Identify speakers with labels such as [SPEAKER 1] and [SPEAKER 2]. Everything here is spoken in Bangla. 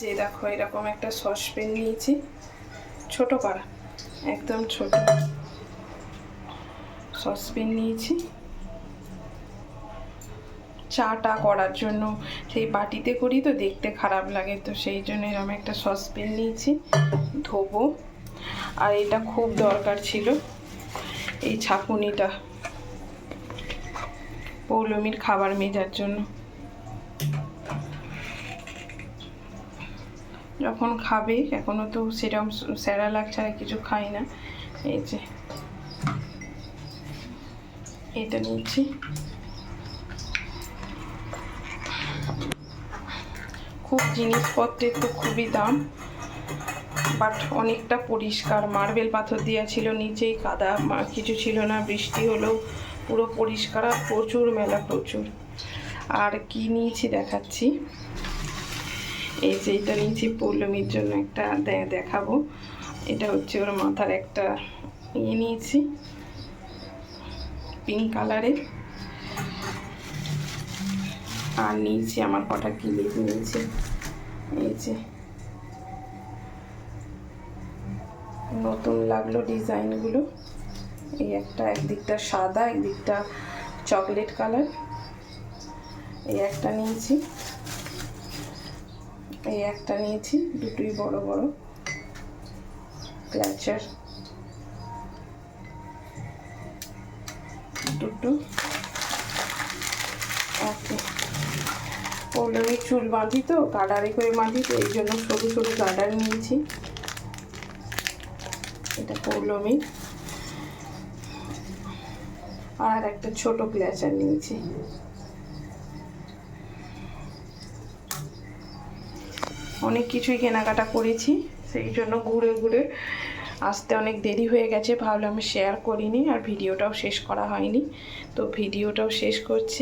[SPEAKER 1] যে দেখো এরকম একটা সসপ্যান নিয়েছি। ছোট করা, একদম ছোট। সসপ্যান নিয়েছি। চাটা করার জন্য সেই বাটিতে করি তো দেখতে খারাপ লাগে তো সেই জন্য এরকম একটা সসপ্যান নিয়েছি, ধোবো। আর এটা খুব দরকার ছিল এই ছাকুনিটা, পৌলমির খাবার মেজার জন্য। যখন খাবে এখনও তো সেরকম স্যারা স্যারালাক ছাড়া কিছু খাই না। এই যে, এটা নিচ্ছি। খুব জিনিসপত্রের তো খুবই দাম, বাট অনেকটা পরিষ্কার। মার্বেল পাথর দেওয়া ছিল নিচেই, কাদা কিছু ছিল না। বৃষ্টি হলেও পুরো পরিষ্কার আর প্রচুর, মেলা প্রচুর। আর কি নিয়েছি দেখাচ্ছি? এই যে এটা নিয়েছি পৌলমীর জন্য একটা দেখাবো। এটা হচ্ছে ওর মাথার একটা ইয়ে নিয়েছি। পিঙ্ক কালারের। আর নিয়েছি আমার কটা ক্লিপ নিয়েছি। এই যে। নতুন লাগল ডিজাইনগুলো। এই একটা একদিকটা সাদা, একদিকটা চকলেট কালার। এই একটা নিয়েছি। এই একটা নিয়েছি, দুটোই বড় বড়। ক্ল্যাচার দুটো। পৌলমী চুল বাঁধি তো, গাডারে করে বাঁধি তো, এই জন্য সরু সরু গাডার নিয়েছি। এটা পৌলমী আর একটা ছোট ক্ল্যাচার নিয়েছি। অনেক কিছুই কেনাকাটা করেছি, সেই জন্য ঘুরে ঘুরে আসতে অনেক দেরি হয়ে গেছে, ভাবলাম আমি শেয়ার করিনি আর ভিডিওটাও শেষ করা হয়নি। তো ভিডিওটাও শেষ করছি।